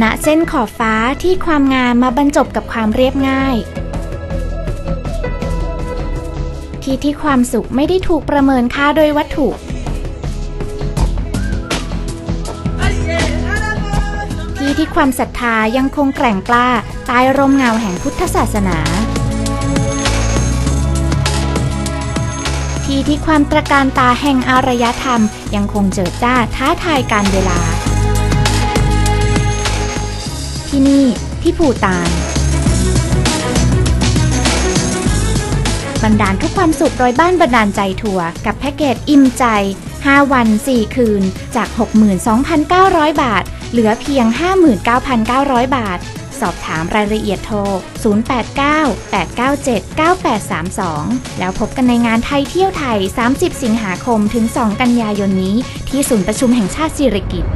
ณเส้นขอบฟ้าที่ความงามมาบรรจบกับความเรียบง่าย ที่ที่ความสุขไม่ได้ถูกประเมินค่าโดยวัตถุ ที่ที่ความศรัทธายังคงแกร่งกล้าใต้ร่มเงาแห่งพุทธศาสนา ที่ที่ความตระการตาแห่งอารยธรรมยังคงเจิดจ้าท้าทายการเวลา ที่นี่ที่ภูตานบรรดาลทุกความสุขโดยบ้านบรรดาลใจทัวร์กับแพ็กเกจอิ่มใจ 5 วัน 4 คืน จาก 62,900 บาท เหลือเพียง 59,900 บาท สอบถามรายละเอียดโทร 089-897-9832 แล้วพบกันในงานไทยเที่ยวไทย 30 สิงหาคมถึง 2 กันยายนนี้ ที่ศูนย์ประชุมแห่งชาติสิริกิติ์